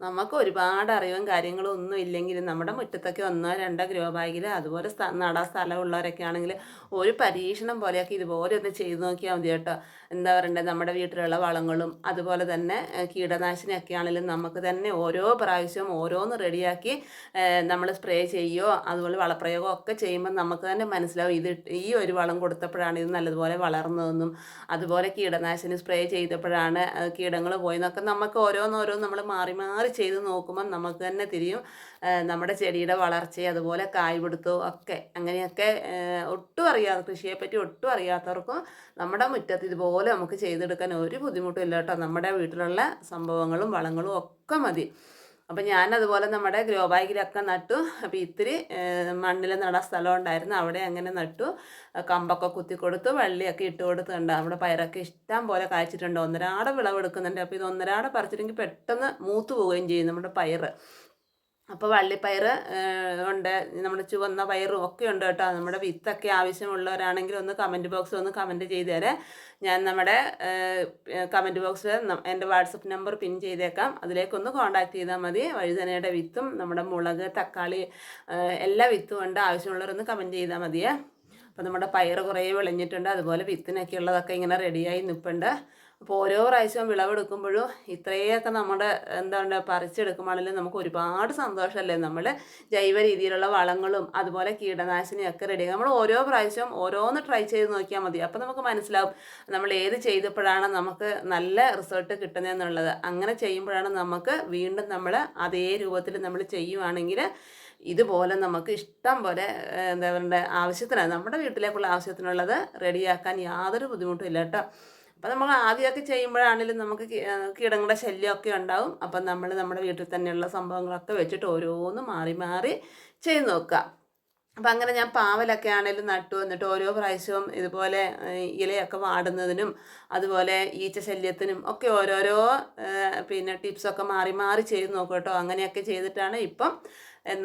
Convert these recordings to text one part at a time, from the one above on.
നമുക്ക് ഒരുപാട് അറിവും കാര്യങ്ങളും ഒന്നും ഇല്ലെങ്കിലും നമ്മുടെ മുറ്റത്തൊക്കെ ഒന്നോ രണ്ടോ ഗ്രോ ബാഗിൽ അതുപോലെ നടാൻ സ്ഥലമുള്ളവരൊക്കെ ആണെങ്കിൽ ഒരു പരീക്ഷണം പോലെയൊക്കെ ഇതുപോലെ ഒന്ന് ചെയ്തു നോക്കിയാൽ മതി കേട്ടോ. എന്താ പറയണ്ടേ? നമ്മുടെ വീട്ടിലുള്ള വളങ്ങളും അതുപോലെ തന്നെ കീടനാശിനിയൊക്കെ ആണെങ്കിലും നമുക്ക് തന്നെ ഓരോ പ്രാവശ്യവും ഓരോന്ന് റെഡിയാക്കി നമ്മൾ സ്പ്രേ ചെയ്യുകയോ അതുപോലെ വളപ്രയോഗം ഒക്കെ ചെയ്യുമ്പോൾ നമുക്ക് തന്നെ മനസ്സിലാവും ഇത് ഈ ഒരു വളം കൊടുത്തപ്പോഴാണ് ഇത് നല്ലതുപോലെ വളർന്നതെന്നും അതുപോലെ കീടനാശിനി സ്പ്രേ ചെയ്തപ്പോഴാണ് കീടങ്ങൾ പോയെന്നൊക്കെ നമുക്ക് ഓരോന്നോരോന്ന് നമ്മൾ മാറി മാറി ചെയ്ത് നോക്കുമ്പോൾ നമുക്ക് തന്നെ തിരിയും. നമ്മുടെ ചെടിയുടെ വളർച്ചയും അതുപോലെ കായ് പിടുത്തവും ഒക്കെ. അങ്ങനെയൊക്കെ ഒട്ടും അറിയാതെ കൃഷിയെപ്പറ്റി ഒട്ടും അറിയാത്തവർക്കും നമ്മുടെ മുറ്റത്ത് ഇതുപോലെ നമുക്ക് ചെയ്തെടുക്കാൻ ഒരു ബുദ്ധിമുട്ടും ഇല്ല കേട്ടോ. നമ്മുടെ വീട്ടിലുള്ള സംഭവങ്ങളും വളങ്ങളും ഒക്കെ മതി. അപ്പം ഞാൻ അതുപോലെ നമ്മുടെ ഗ്രോ ബാഗിലൊക്കെ നട്ടു. അപ്പോൾ ഇത്തിരി മണ്ണിൽ നടാൻ സ്ഥലം ഉണ്ടായിരുന്നു അവിടെ അങ്ങനെ നട്ടു. കമ്പൊക്കെ കുത്തി കൊടുത്തു വള്ളിയൊക്കെ ഇട്ട് കൊടുത്തുണ്ട് അവിടെ പയറൊക്കെ ഇഷ്ടം പോലെ കായ്ച്ചിട്ടുണ്ട്. ഒന്നരാടെ വിളവെടുക്കുന്നുണ്ട്. അപ്പോൾ ഇത് ഒന്നരാടെ പറിച്ചിട്ടെങ്കിൽ പെട്ടെന്ന് മൂത്ത് പോവുകയും ചെയ്യും നമ്മുടെ പയർ അപ്പോൾ വള്ളിപ്പയർ ഉണ്ട്. നമ്മുടെ ചുവന്ന പയറും ഒക്കെ ഉണ്ട് കേട്ടോ. നമ്മുടെ വിത്തൊക്കെ ആവശ്യമുള്ളവരാണെങ്കിൽ ഒന്ന് കമന്റ് ബോക്സ് ഒന്ന് കമന്റ് ചെയ്തേരെ തരാം. ഞാൻ നമ്മുടെ കമന്റ് ബോക്സിൽ എന്റെ വാട്സപ്പ് നമ്പർ പിൻ ചെയ്തേക്കാം. അതിലേക്കൊന്ന് കോൺടാക്ട് ചെയ്താൽ മതി. വഴുതനയുടെ വിത്തും നമ്മുടെ മുളക് തക്കാളി എല്ലാ വിത്തും ഉണ്ട്. ആവശ്യമുള്ളവരൊന്ന് കമന്റ് ചെയ്താൽ മതിയേ. അപ്പോൾ നമ്മുടെ പയർ കുറേ വിളഞ്ഞിട്ടുണ്ട്. അതുപോലെ വിത്തിനൊക്കെ ഉള്ളതൊക്കെ ഇങ്ങനെ റെഡിയായി നിൽപ്പുണ്ട് അപ്പോൾ ഓരോ പ്രാവശ്യവും വിളവെടുക്കുമ്പോഴും ഇത്രയൊക്കെ നമ്മുടെ എന്താണ് പറിച്ചെടുക്കുമ്പോഴാണെങ്കിലും നമുക്ക് ഒരുപാട് സന്തോഷമല്ലേ? നമ്മൾ ജൈവ രീതിയിലുള്ള വളങ്ങളും അതുപോലെ കീടനാശിനിയും ഒക്കെ റെഡി നമ്മൾ ഓരോ പ്രാവശ്യവും ഓരോന്ന് ട്രൈ ചെയ്ത് നോക്കിയാൽ മതി. അപ്പോൾ നമുക്ക് മനസ്സിലാവും നമ്മൾ ഏത് ചെയ്തപ്പോഴാണ് നമുക്ക് നല്ല റിസൾട്ട് കിട്ടുന്നതെന്നുള്ളത് അങ്ങനെ ചെയ്യുമ്പോഴാണ് നമുക്ക് വീണ്ടും നമ്മൾ അതേ രൂപത്തിൽ നമ്മൾ ചെയ്യുവാണെങ്കിൽ ഇതുപോലെ നമുക്ക് ഇഷ്ടം പോലെ എന്താ പറയുക ആവശ്യത്തിന് നമ്മുടെ വീട്ടിലേക്കുള്ള ആവശ്യത്തിനുള്ളത് റെഡിയാക്കാൻ യാതൊരു ബുദ്ധിമുട്ടും ഇല്ല കേട്ടോ. അപ്പം നമ്മൾ ആദ്യമൊക്കെ ചെയ്യുമ്പോഴാണെങ്കിലും നമുക്ക് കീടങ്ങളുടെ ശല്യമൊക്കെ ഉണ്ടാവും. അപ്പം നമ്മൾ നമ്മുടെ വീട്ടിൽ തന്നെയുള്ള സംഭവങ്ങളൊക്കെ വെച്ചിട്ട് ഓരോന്ന് മാറി മാറി ചെയ്ത് നോക്കുക. അപ്പം അങ്ങനെ ഞാൻ പാവലൊക്കെ ആണെങ്കിലും നട്ടു. എന്നിട്ട് ഓരോ പ്രാവശ്യവും ഇതുപോലെ ഇലയൊക്കെ വാടുന്നതിനും അതുപോലെ ഈച്ച ശല്യത്തിനും ഒക്കെ ഓരോരോ പിന്നെ ടിപ്സൊക്കെ മാറി മാറി ചെയ്ത് നോക്കും കേട്ടോ. അങ്ങനെയൊക്കെ ചെയ്തിട്ടാണ് ഇപ്പം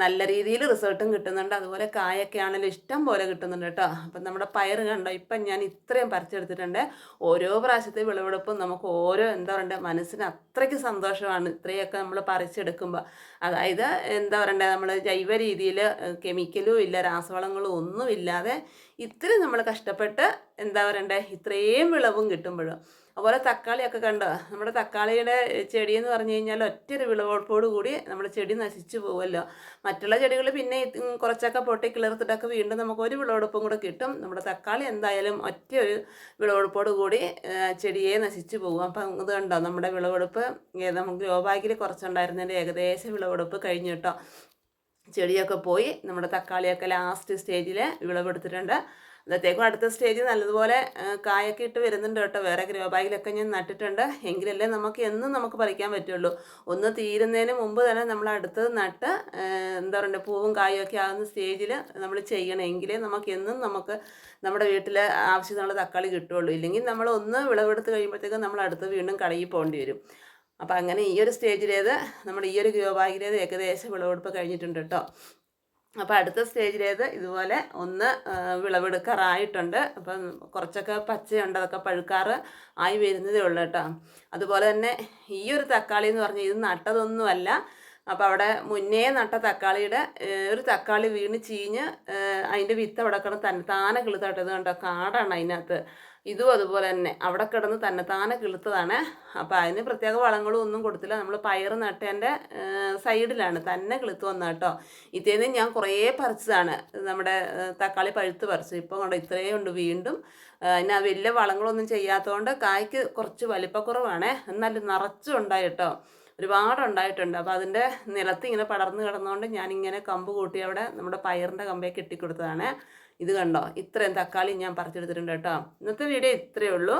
നല്ല രീതിയിൽ റിസൾട്ടും കിട്ടുന്നുണ്ട്. അതുപോലെ കായൊക്കെ ആണെങ്കിലും ഇഷ്ടം പോലെ കിട്ടുന്നുണ്ട് കേട്ടോ. അപ്പം നമ്മുടെ പയർ കണ്ടോ? ഇപ്പം ഞാൻ ഇത്രയും പറിച്ചെടുത്തിട്ടുണ്ട്. ഓരോ പ്രാവശ്യത്തെ വിളവെടുപ്പും നമുക്ക് ഓരോ എന്താ പറയണ്ടേ മനസ്സിന് അത്രയ്ക്ക് സന്തോഷമാണ് ഇത്രയൊക്കെ നമ്മൾ പറിച്ചെടുക്കുമ്പോൾ അതായത് എന്താ പറയണ്ടേ നമ്മൾ ജൈവ രീതിയിൽ കെമിക്കലും ഇല്ല രാസവളങ്ങളും ഒന്നുമില്ലാതെ ഇത്തിരി നമ്മൾ കഷ്ടപ്പെട്ട് എന്താ പറയണ്ടേ? ഇത്രയും വിളവും കിട്ടുമ്പോഴും. അതുപോലെ തക്കാളിയൊക്കെ കണ്ടോ? നമ്മുടെ തക്കാളിയുടെ ചെടി എന്ന് പറഞ്ഞു കഴിഞ്ഞാൽ ഒറ്റൊരു വിളവെടുപ്പോട് കൂടി നമ്മുടെ ചെടി നശിച്ചു പോകുമല്ലോ. മറ്റുള്ള ചെടികൾ പിന്നെ കുറച്ചൊക്കെ പൊട്ടി കിളിർത്തിട്ടൊക്കെ വീണ്ടും നമുക്ക് ഒരു വിളവെടുപ്പും കൂടെ കിട്ടും. നമ്മുടെ തക്കാളി എന്തായാലും ഒറ്റ ഒരു വിളവെടുപ്പോട് കൂടി ചെടിയെ നശിച്ചു പോകും. അപ്പം ഇത് കണ്ടോ? നമ്മുടെ വിളവെടുപ്പ് നമുക്ക് ഗ്രോബാഗിൽ കുറച്ചുണ്ടായിരുന്നതിന്റെ ഏകദേശം വിളവെടുപ്പ് കഴിഞ്ഞു കേട്ടോ. ചെടിയൊക്കെ പോയി നമ്മുടെ തക്കാളിയൊക്കെ ലാസ്റ്റ് സ്റ്റേജിൽ വിളവെടുത്തിട്ടുണ്ട്. അന്നത്തേക്കും അടുത്ത സ്റ്റേജ് നല്ലതുപോലെ കായൊക്കെ ഇട്ട് വരുന്നുണ്ട് കേട്ടോ. വേറെ ഗ്രോബാഗിലൊക്കെ ഞാൻ നട്ടിട്ടുണ്ട്. എങ്കിലല്ലേ നമുക്ക് എന്നും നമുക്ക് പറിക്കാൻ പറ്റുള്ളൂ. ഒന്ന് തീരുന്നതിന് മുമ്പ് തന്നെ നമ്മൾ അടുത്തത് നട്ട് എന്താ പറയുക പൂവും കായും ഒക്കെ ആകുന്ന സ്റ്റേജിൽ നമ്മൾ ചെയ്യണമെങ്കിലേ നമുക്ക് എന്നും നമുക്ക് നമ്മുടെ വീട്ടിൽ ആവശ്യത്തിനുള്ള തക്കാളി കിട്ടുള്ളൂ ഇല്ലെങ്കിൽ നമ്മൾ ഒന്ന് വിളവെടുത്ത് കഴിയുമ്പോഴത്തേക്കും നമ്മൾ അടുത്ത് വീണ്ടും കടയിൽ പോകേണ്ടി വരും. അപ്പം അങ്ങനെ ഈ ഒരു സ്റ്റേജിലേത് നമ്മുടെ ഈ ഒരു ഗ്രോ ഏകദേശം വിളവെടുപ്പ് കഴിഞ്ഞിട്ടുണ്ട് കേട്ടോ അപ്പോൾ അടുത്ത സ്റ്റേജിലേത് ഇതുപോലെ ഒന്ന് വിളവെടുക്കാറായിട്ടുണ്ട്. അപ്പം കുറച്ചൊക്കെ പച്ചയുണ്ട് അതൊക്കെ പഴുക്കാറ് ആയി വരുന്നതേ ഉള്ളൂ കേട്ടോ അതുപോലെ തന്നെ ഈ ഒരു തക്കാളി എന്ന് പറഞ്ഞാൽ ഇത് നട്ടതൊന്നുമല്ല. അപ്പോൾ അവിടെ മുന്നേ നട്ട തക്കാളിയുടെ ഒരു തക്കാളി വീണ് ചീഞ്ഞ് അതിന്റെ വിത്ത് അവിടെ കിടന്ന് തന്നെ താനെ കിളുത്തട്ടത് കണ്ടോ? കാടാണ് അതിനകത്ത്. ഇതും അതുപോലെ തന്നെ. അവിടെ കിടന്ന് തന്നെ താനെ കിളുത്തതാണ്. അപ്പോൾ അതിന് പ്രത്യേക വളങ്ങളും ഒന്നും കൊടുത്തില്ല. നമ്മൾ പയർ നട്ടേന്റെ സൈഡിലാണ്. തന്നെ കിളുത്ത് വന്ന കേട്ടോ ഇതേന്ന് ഞാൻ കുറേ പറിച്ചതാണ്. നമ്മുടെ തക്കാളി പഴുത്ത് പറിച്ചു. ഇപ്പോൾ കൊണ്ട് ഇത്രയും ഉണ്ട് വീണ്ടും. അതിന് വലിയ വളങ്ങളൊന്നും ചെയ്യാത്തതുകൊണ്ട് കായ്ക്ക് കുറച്ച് വലിപ്പക്കുറവാണ്. എന്നാലും നിറച്ചും ഉണ്ടായി കേട്ടോ. ഒരുപാട് ഉണ്ടായിട്ടുണ്ട് അപ്പോൾ അതിന്റെ നിലത്ത് ഇങ്ങനെ പടർന്ന് കിടന്നുകൊണ്ട് ഞാനിങ്ങനെ കമ്പ് കൂട്ടി അവിടെ നമ്മുടെ പയറിന്റെ കമ്പേ കെട്ടിക്കൊടുത്തതാണ്. ഇത് കണ്ടോ? ഇത്രയും തക്കാളി ഞാൻ പറിച്ചെടുത്തിട്ടുണ്ട് കേട്ടോ. ഇന്നത്തെ വീഡിയോ ഇത്രയേ ഉള്ളൂ.